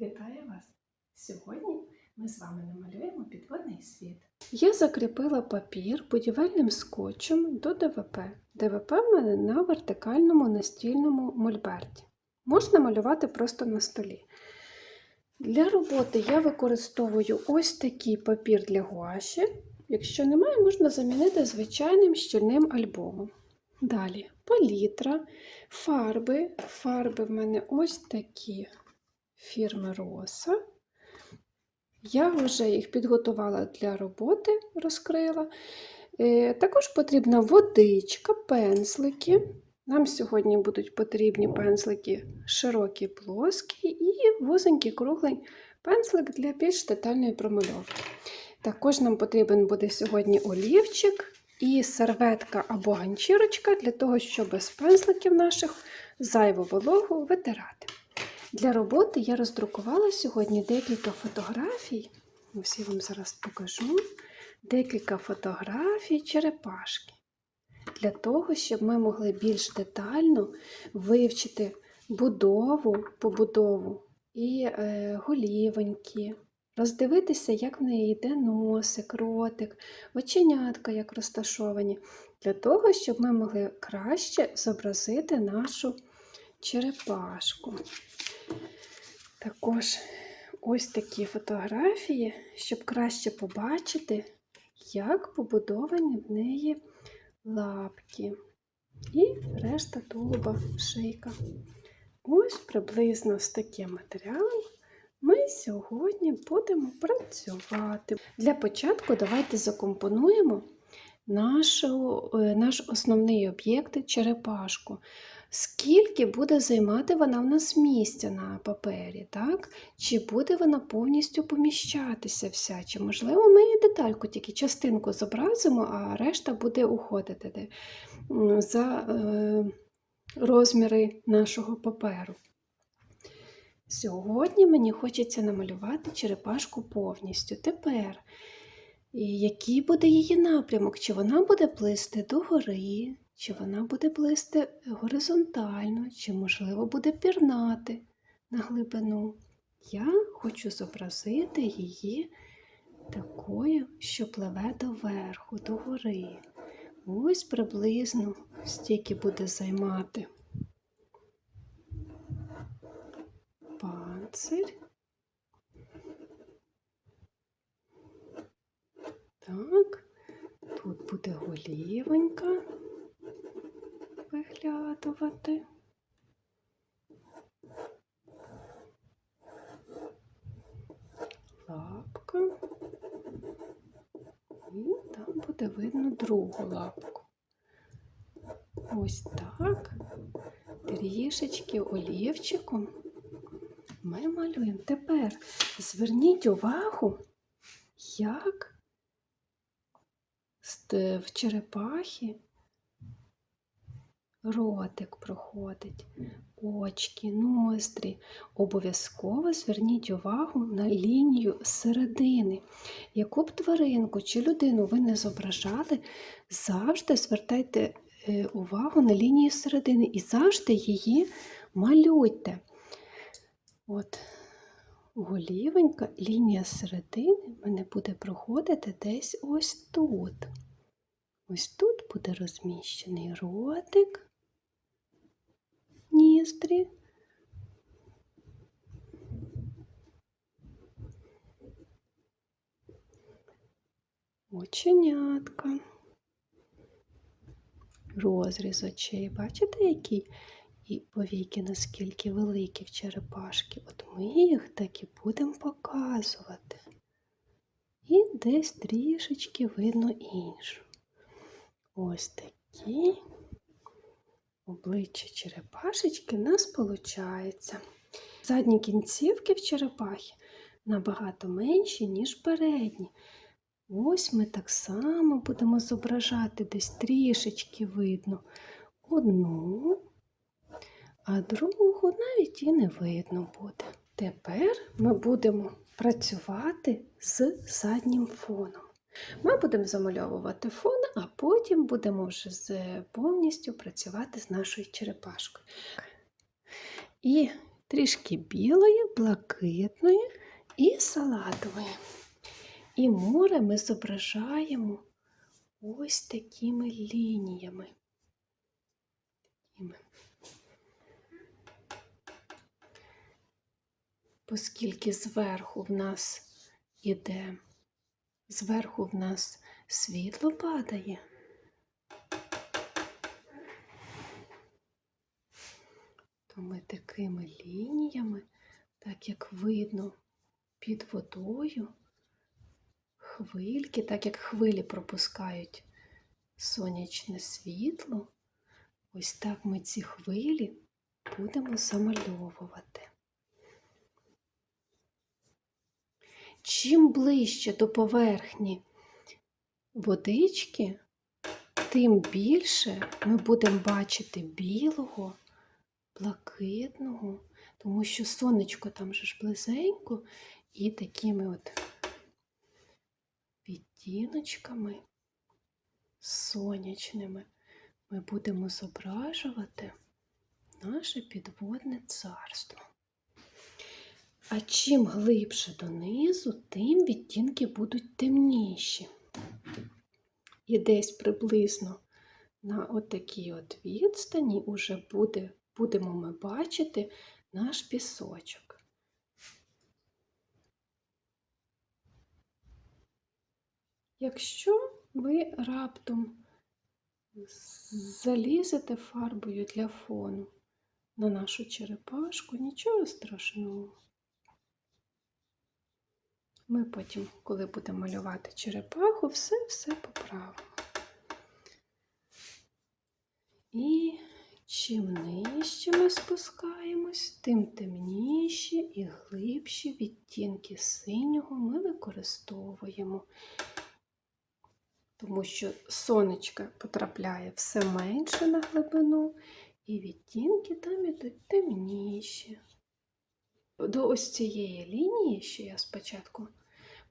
Вітаю вас! Сьогодні ми з вами намалюємо підводний світ. Я закріпила папір будівельним скотчем до ДВП. ДВП в мене на вертикальному настільному мольберті. Можна малювати просто на столі. Для роботи я використовую ось такий папір для гуаші. Якщо немає, можна замінити звичайним щільним альбомом. Далі палітра, фарби. Фарби в мене ось такі фірми Роса. Я вже їх підготувала для роботи, розкрила. Е, Також потрібна водичка, пензлики. Нам сьогодні будуть потрібні пензлики широкі, плоскі і вузенький круглий пензлик для більш детальної промальовки. Також нам потрібен буде сьогодні олівчик і серветка або ганчірочка для того, щоб без пензликів наших зайву вологу витирати. Для роботи я роздрукувала сьогодні декілька фотографій. Ось я вам зараз покажу. Декілька фотографій черепашки. Для того, щоб ми могли більш детально вивчити будову, побудову і е, голівоньки, роздивитися, як в неї йде носик, ротик, оченятка, як розташовані, для того, щоб ми могли краще зобразити нашу черепашку. Також ось такі фотографії, щоб краще побачити, як побудовані в неї лапки і решта тулуба шийка. Ось приблизно з таким матеріалом ми сьогодні будемо працювати. Для початку давайте закомпонуємо нашу, е, наш основний об'єкт черепашку. Скільки буде займати вона в нас місця на папері, так? Чи буде вона повністю поміщатися вся? Чи, можливо, ми і детальку, тільки частинку зобразимо, а решта буде уходити за е, розміри нашого паперу. Сьогодні мені хочеться намалювати черепашку повністю. Тепер, який буде її напрямок? Чи вона буде плисти догори, чи вона буде плисти горизонтально, чи, можливо, буде пірнати на глибину. Я хочу зобразити її такою, що пливе доверху, догори. Ось приблизно стільки буде займати панцир. Так, тут буде голівонька виглядувати. Лапка. І там буде видно другу лапку. Ось так. Трішечки олівчиком ми малюємо. Тепер зверніть увагу, як в черепахі ротик проходить, очки, ноздрі. Обов'язково зверніть увагу на лінію середини. Яку б тваринку чи людину ви не зображали, завжди звертайте е, увагу на лінію середини і завжди її малюйте. От голівенька, лінія середини мене буде проходити десь ось тут. Ось тут буде розміщений ротик, ніздрі. Оченятка. Розріз очей. Бачите, який? І повіки наскільки великі в черепашки. От ми їх так і будемо показувати. І десь трішечки видно іншу. Ось такі обличчя черепашечки нас виходить. Задні кінцівки в черепахі набагато менші, ніж передні. Ось ми так само будемо зображати десь трішечки видно одну, а другу навіть і не видно буде. Тепер ми будемо працювати з заднім фоном. Ми будемо замальовувати фон, а потім будемо вже повністю працювати з нашою черепашкою. І трішки білої, блакитної і салатової. І море ми зображаємо ось такими лініями. Оскільки зверху в нас іде, зверху в нас світло падає. То ми такими лініями, так як видно під водою, хвильки, так як хвилі пропускають сонячне світло, ось так ми ці хвилі будемо замальовувати. Чим ближче до поверхні водички, тим більше ми будемо бачити білого, блакитного, тому що сонечко там же ж близенько, і такими от відтіночками сонячними ми будемо зображувати наше підводне царство. А чим глибше донизу, тим відтінки будуть темніші. І десь приблизно на отакій от відстані уже буде, будемо ми бачити наш пісочок. Якщо ви раптом залізете фарбою для фону на нашу черепашку, нічого страшного. Ми потім, коли будемо малювати черепаху, все-все поправимо. І чим нижче ми спускаємось, тим темніші і глибші відтінки синього ми використовуємо. Тому що сонечко потрапляє все менше на глибину, і відтінки там ідуть темніші. До ось цієї лінії, що я спочатку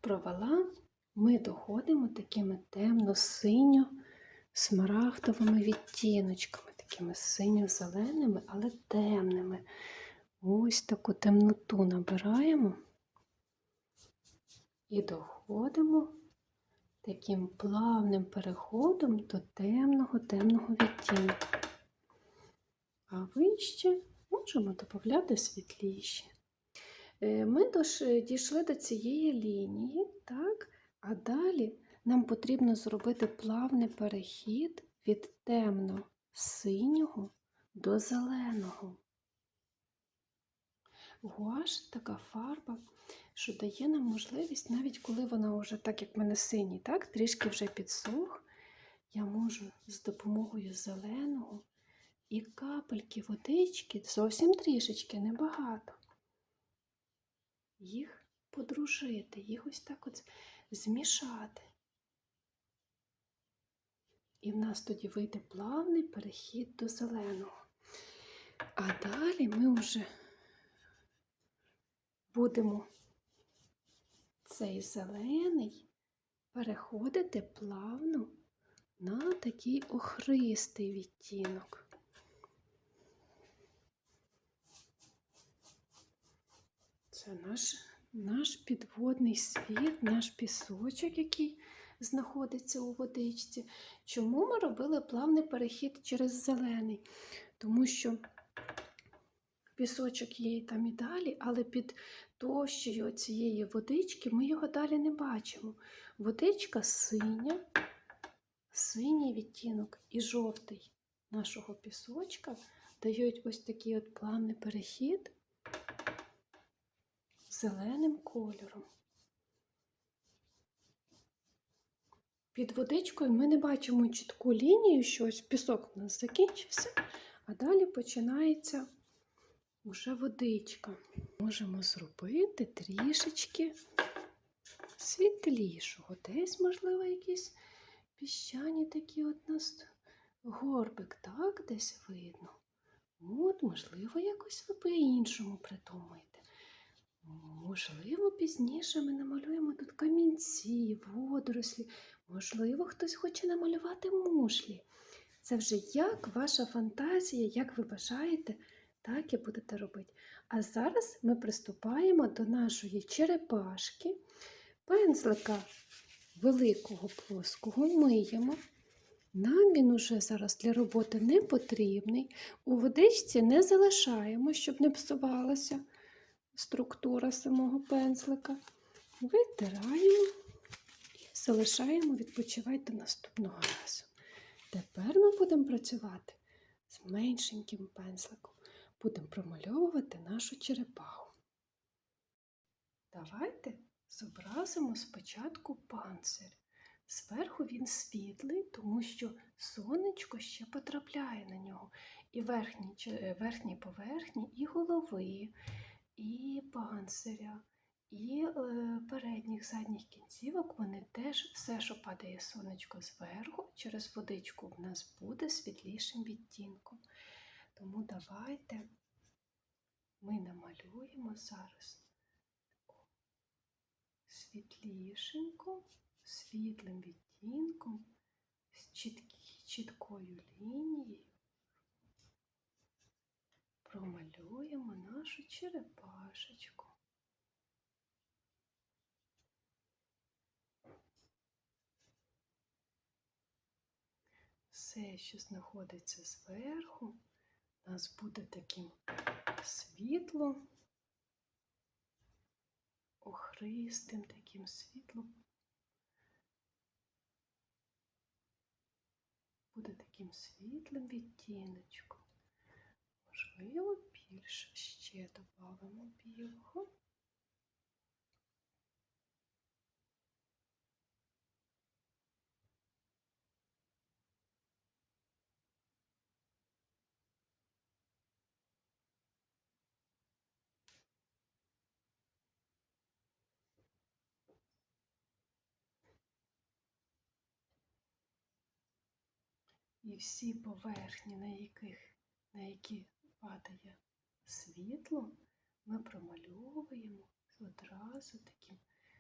провела, ми доходимо такими темно-синьо-смарагдовими відтіночками, такими синьо-зеленими, але темними. Ось таку темноту набираємо і доходимо таким плавним переходом до темного-темного відтінку. А вище можемо додати світліші. Е, Ми дійшли до цієї лінії, так? а далі нам потрібно зробити плавний перехід від темно-синього до зеленого. Гуаш така фарба, що дає нам можливість, навіть коли вона вже, так як в мене синій, так, трішки вже підсох, я можу з допомогою зеленого і капельки водички, зовсім трішечки, небагато їх подружити, їх ось так от змішати. І в нас тоді вийде плавний перехід до зеленого. А далі ми вже будемо цей зелений переходити плавно на такий охристий відтінок. Це наш, наш підводний світ, наш пісочок, який знаходиться у водичці. Чому ми робили плавний перехід через зелений? Тому що пісочок є і там і далі, але під товщею цієї водички ми його далі не бачимо. Водичка синя, синій відтінок і жовтий нашого пісочка дають ось такий от плавний перехід зеленим кольором. Під водичкою ми не бачимо чітку лінію, що ось пісок у нас закінчився, а далі починається вже водичка. Можемо зробити трішечки світлішого. Десь, можливо, якісь піщані такі от нас горбик, так, десь видно. От, можливо, якось ви по-іншому придумаєте. Можливо, пізніше ми намалюємо тут камінці, водорослі. Можливо, хтось хоче намалювати мушлі. Це вже як ваша фантазія, як ви бажаєте, так і будете робити. А зараз ми приступаємо до нашої черепашки, пензлика великого плоского миємо. Нам він уже зараз для роботи не потрібний. У водичці не залишаємо, щоб не псувалася структура самого пензлика. Витираємо і залишаємо відпочивати до наступного разу. Тепер ми будемо працювати з меншеньким пензликом. Будемо промальовувати нашу черепаху. Давайте зобразимо спочатку панцир. Зверху він світлий, тому що сонечко ще потрапляє на нього. І верхні, верхні поверхні, і голови, і панциря, і е, передніх задніх кінцівок вони теж все, що падає сонечко зверху, через водичку в нас буде світлішим відтінком. Тому давайте ми намалюємо зараз таку світлішеньку, світлим відтінком, з чіткою лінією. Промалюємо нашу черепашечку. Все, що знаходиться зверху, у нас буде таким світлом, охристим, таким світлом. Буде таким світлим відтіночком. Можливо, більше ще додамо білого. І всі поверхні, на яких, на які падає світло, ми промальовуємо одразу таким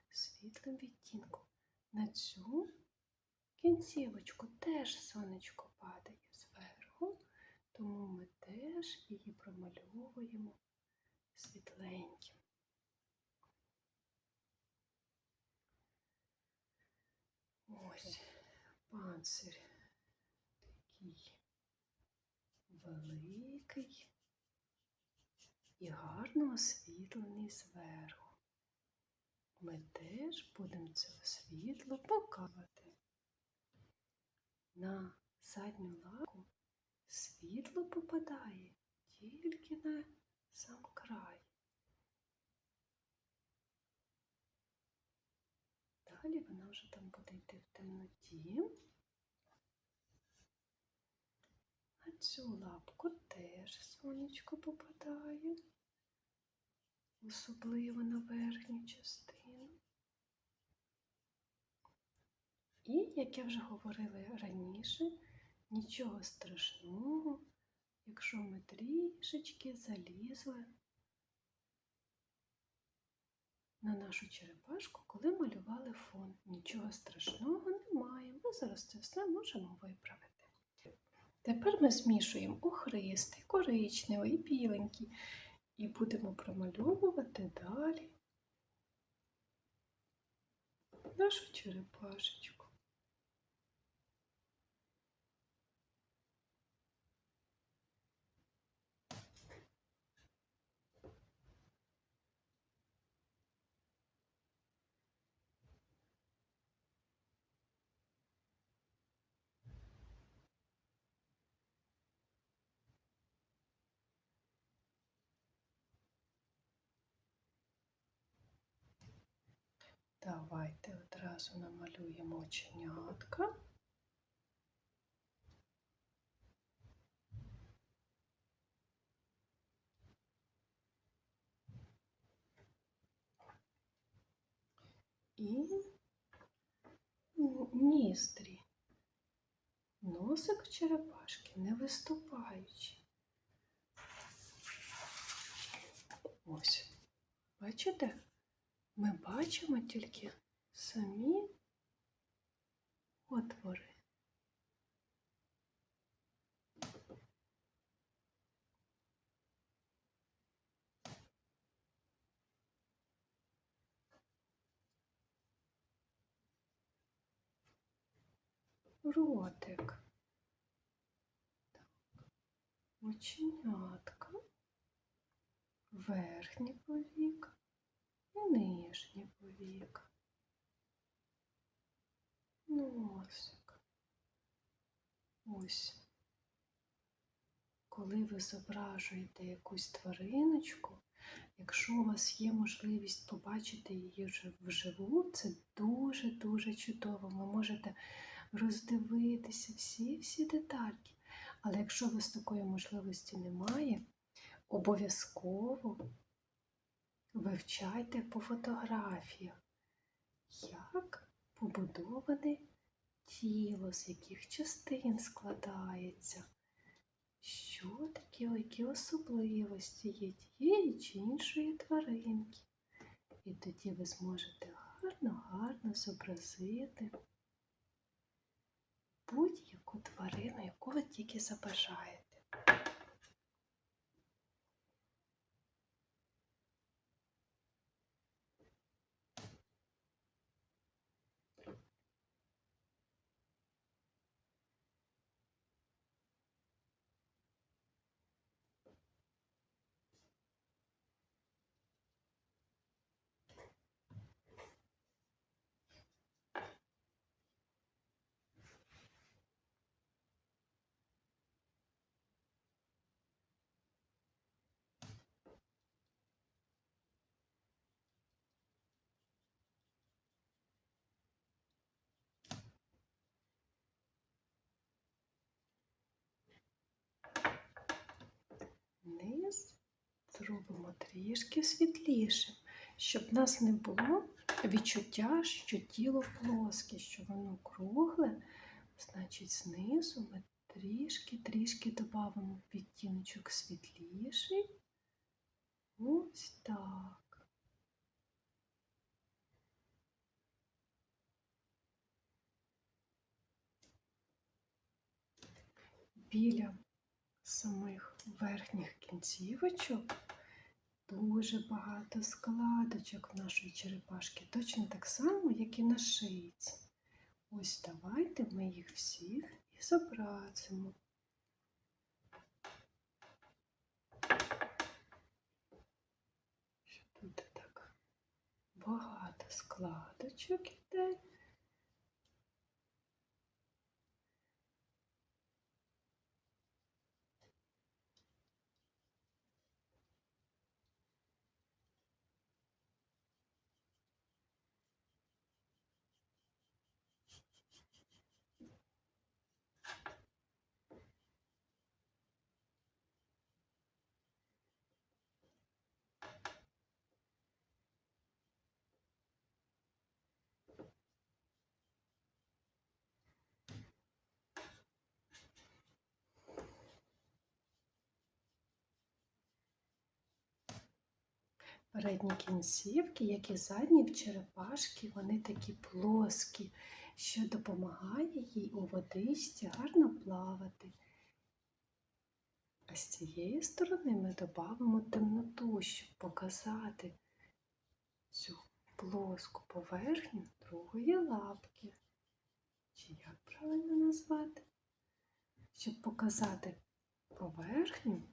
світлим відтінком. На цю кінцівочку теж сонечко падає зверху, тому ми теж її промальовуємо світленьким. Ось панцир такий великий і гарно освітлений зверху. Ми теж будемо це світло показувати. На задню лапу світло попадає тільки на сам край. Далі вона вже там буде йти в темноті. На цю лапку теж сонечко попадає, особливо на верхню частину. І, як я вже говорила раніше, нічого страшного, якщо ми трішечки залізли на нашу черепашку, коли малювали фон. Нічого страшного немає. Ми зараз це все можемо виправити. Тепер ми змішуємо охристий, коричневий, біленький і будемо промальовувати далі нашу черепашечку. Давайте одразу намалюємо оченятка. І ністрі. Носик черепашки не виступаючий. Ось, бачите? ми бачимо тільки самі отвори. Ротик, оченятка, верхні повіка, і нижній повік. Носик. Ось. Коли ви зображуєте якусь твариночку, якщо у вас є можливість побачити її вживу, це дуже-дуже чудово. Ви можете роздивитися всі-всі детальки. Але якщо у вас такої можливості немає, обов'язково вивчайте по фотографіях, як побудоване тіло, з яких частин складається, що таке, які особливості є тієї чи іншої тваринки. І тоді ви зможете гарно-гарно зобразити будь-яку тварину, яку ви тільки забажаєте. Низ зробимо трішки світлішим, щоб в нас не було відчуття, що тіло плоске, що воно кругле, значить, знизу ми трішки-трішки додамо відтіночок світліший. Ось так. Біля самих верхніх кінцівочок дуже багато складочок в нашої черепашки, точно так само, як і на шийці. Ось давайте ми їх всіх і зобразимо. Що тут так багато складочок іде. Передні кінцівки, як і задні в черепашки, вони такі плоскі, що допомагає їй у водичці гарно плавати. А з цієї сторони ми додамо темноту, щоб показати цю плоску поверхню другої лапки. Чи як правильно назвати? Щоб показати поверхню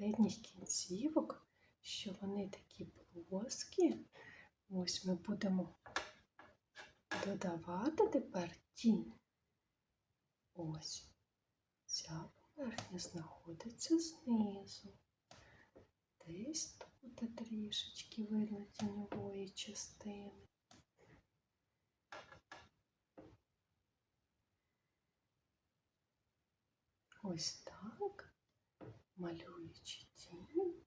передніх кінцівок, що вони такі плоскі. Ось ми будемо додавати тепер тінь. Ось ця поверхня знаходиться знизу. Десь тут трішечки видно тіньової частини. Ось малюючи тінь,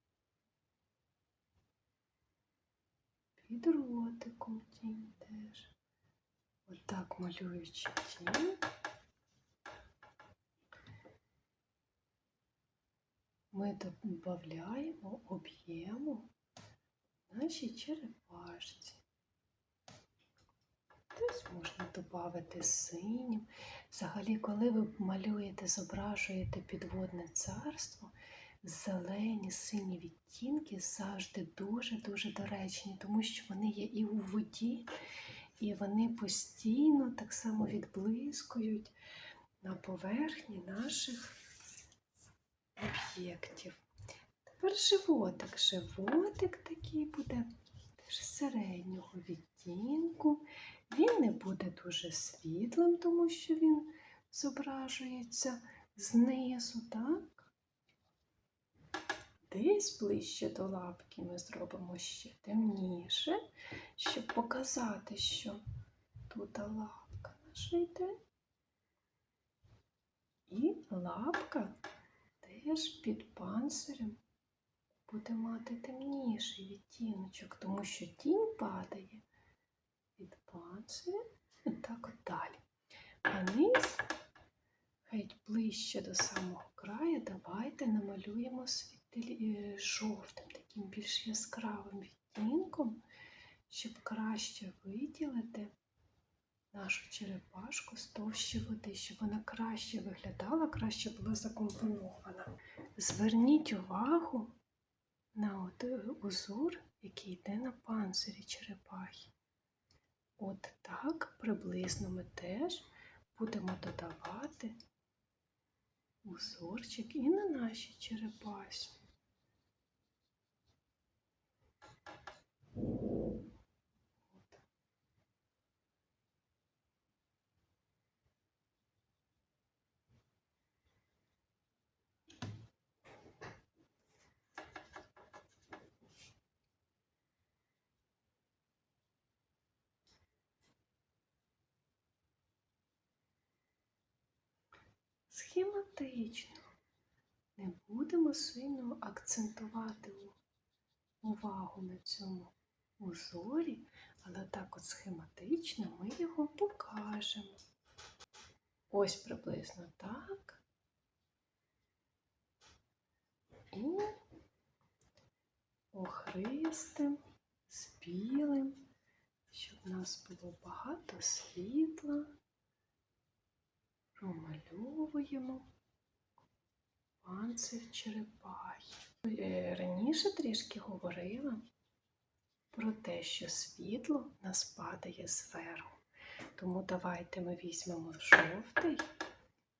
під ротиком тінь теж. Отак малюючи тінь, ми додаємо об'єму нашій черепашці. Десь можна додати синім. Взагалі, коли ви малюєте, зображуєте підводне царство, зелені, сині відтінки завжди дуже-дуже доречні, тому що вони є і у воді, і вони постійно так само відблискують на поверхні наших об'єктів. Тепер животик. Животик такий буде теж середнього відтінку. Він не буде дуже світлим, тому що він зображується знизу, так? Десь ближче до лапки ми зробимо ще темніше, щоб показати, що тут лапка наша йде. І лапка теж під панцирем буде мати темніший відтіночок, тому що тінь падає від панциря і так от далі. А низ геть ближче до самого краю, давайте намалюємо світелі е, жовтим, таким більш яскравим відтінком, щоб краще виділити нашу черепашку з товщі води, щоб вона краще виглядала, краще була закомпонована. Зверніть увагу на е, узор, який йде на панцирі черепахи. От так приблизно ми теж будемо додавати узорчик і на нашій черепасі. Схематично. Не будемо сильно акцентувати увагу на цьому узорі, але так от схематично ми його покажемо. Ось приблизно так. І охристим, з білим, щоб в нас було багато світла. Промальовуємо панцир черепахи. Е, Раніше трішки говорила про те, що світло нас падає зверху. Тому давайте ми візьмемо жовтий,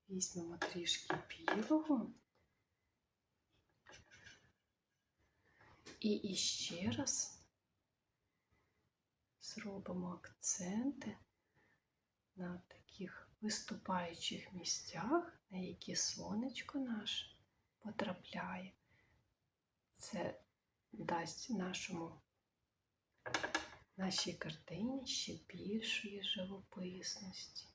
візьмемо трішки білого. І іще раз зробимо акценти на таких виступаючих місцях, на які сонечко наше потрапляє. Це дасть нашому нашій картині ще більшої живописності.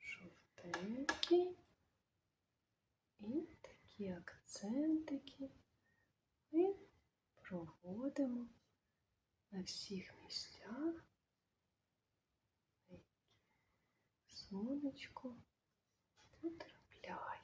Жовтенький і такі акцентики ми проводимо на всіх місцях. Сонечко потрапляє.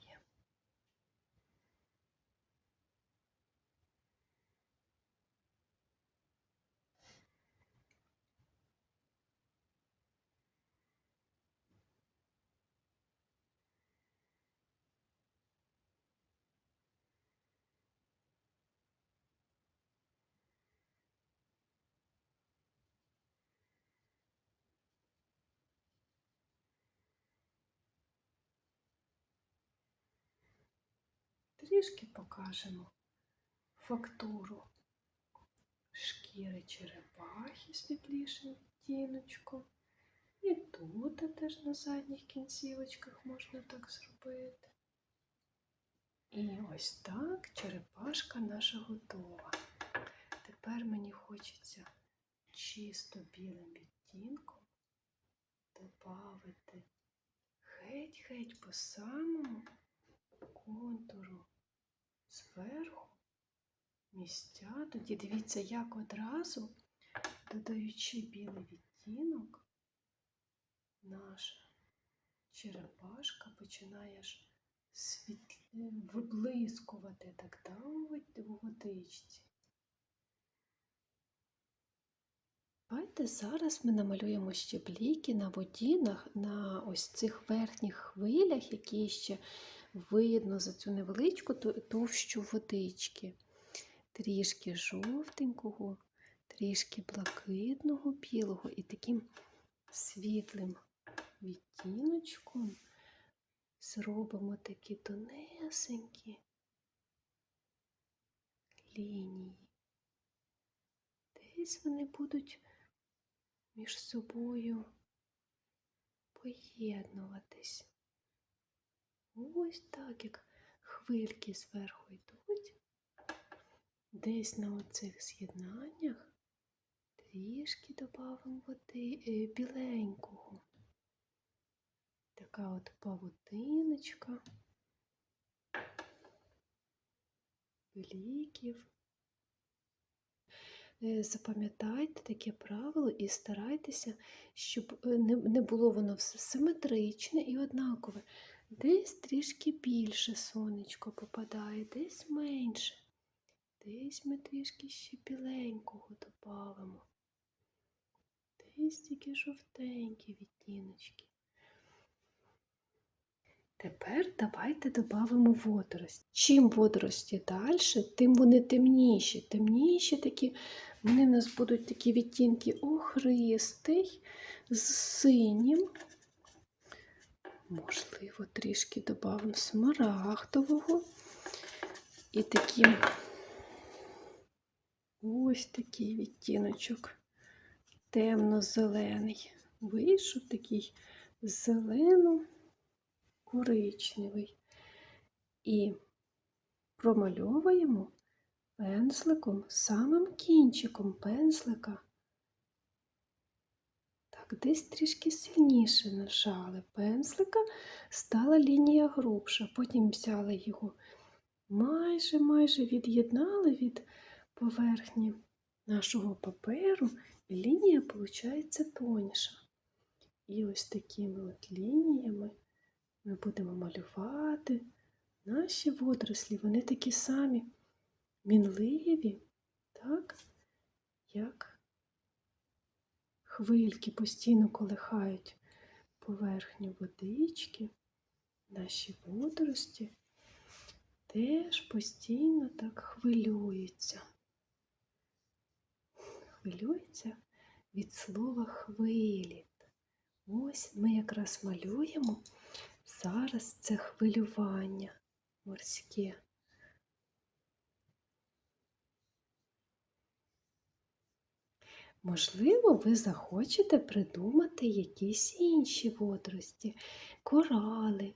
Трішки покажемо фактуру шкіри черепахи світлішим відтіночком. І тут теж на задніх кінцівочках можна так зробити. І ось так черепашка наша готова. Тепер мені хочеться чисто білим відтінком додати геть-геть по самому контуру зверху місця. Тоді дивіться, як одразу, додаючи білий відтінок, наша черепашка починає світ... виблискувати так да, у у водичці. Давайте зараз ми намалюємо ще бліки на воді, на, на ось цих верхніх хвилях, які ще видно за цю невеличку товщу водички. трішки жовтенького, трішки блакитного білого і таким світлим відтіночком зробимо такі тонесенькі лінії. Десь вони будуть між собою поєднуватись. Ось так, як хвильки зверху йдуть. Десь на оцих з'єднаннях трішки додамо води е, біленького. Така от павутиночка, бліків. Е, Запам'ятайте таке правило і старайтеся, щоб е, не не було воно все симетричне і однакове. Десь трішки більше сонечко попадає, десь менше. Десь ми трішки ще біленького додамо. Десь тільки жовтенькі відтіночки. Тепер давайте додамо водорості. Чим водорості далі, тим вони темніші. Темніші такі, вони в нас будуть такі відтінки охристий з синім. Можливо, трішки додамо смарагдового. І таким ось такий відтіночок темно-зелений. Вийшов такий зелено-коричневий. І промальовуємо пензликом, самим кінчиком пензлика. Так, десь трішки сильніше нажали пензлика, стала лінія грубша. Потім взяли його майже майже від'єднали від поверхні нашого паперу, і лінія виходить тоньша. І ось такими от лініями ми будемо малювати наші водорослі. Вони такі самі мінливі, так, як хвильки постійно колихають поверхню водички, наші водорості теж постійно так хвилюються. Хвилюються від слова хвилі. Ось ми якраз малюємо зараз це хвилювання морське. Можливо, ви захочете придумати якісь інші водорості, корали,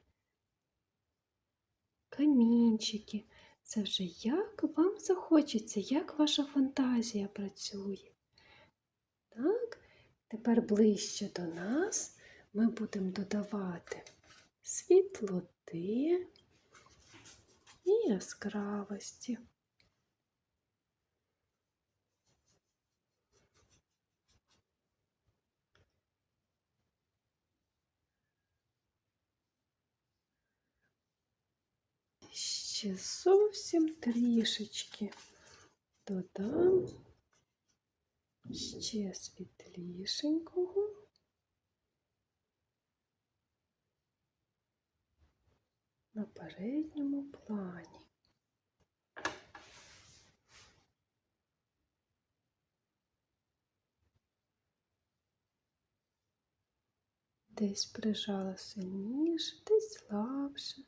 камінчики. Це вже як вам захочеться, як ваша фантазія працює. Так, тепер ближче до нас ми будемо додавати світлоти і яскравості. Ще зовсім трішечки додам ще світлішенького. На передньому плані. Десь прижала сильніше, десь слабше.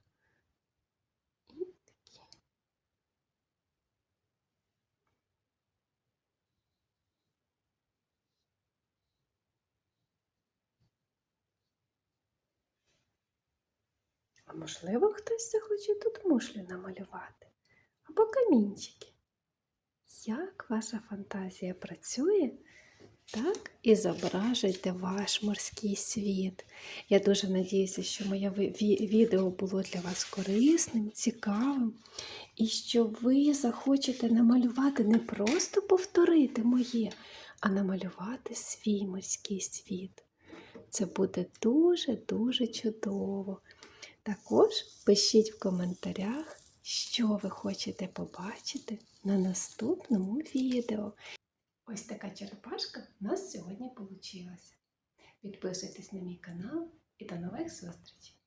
А можливо, хтось захоче тут мушлю намалювати або камінчики. Як ваша фантазія працює, так і зображуйте ваш морський світ. Я дуже надіюся, що моє відео було для вас корисним, цікавим, і що ви захочете намалювати не просто повторити моє, а намалювати свій морський світ. Це буде дуже-дуже чудово. Також пишіть в коментарях, що ви хочете побачити на наступному відео. Ось така черепашка у нас сьогодні вийшла. Підписуйтесь на мій канал і до нових зустрічей!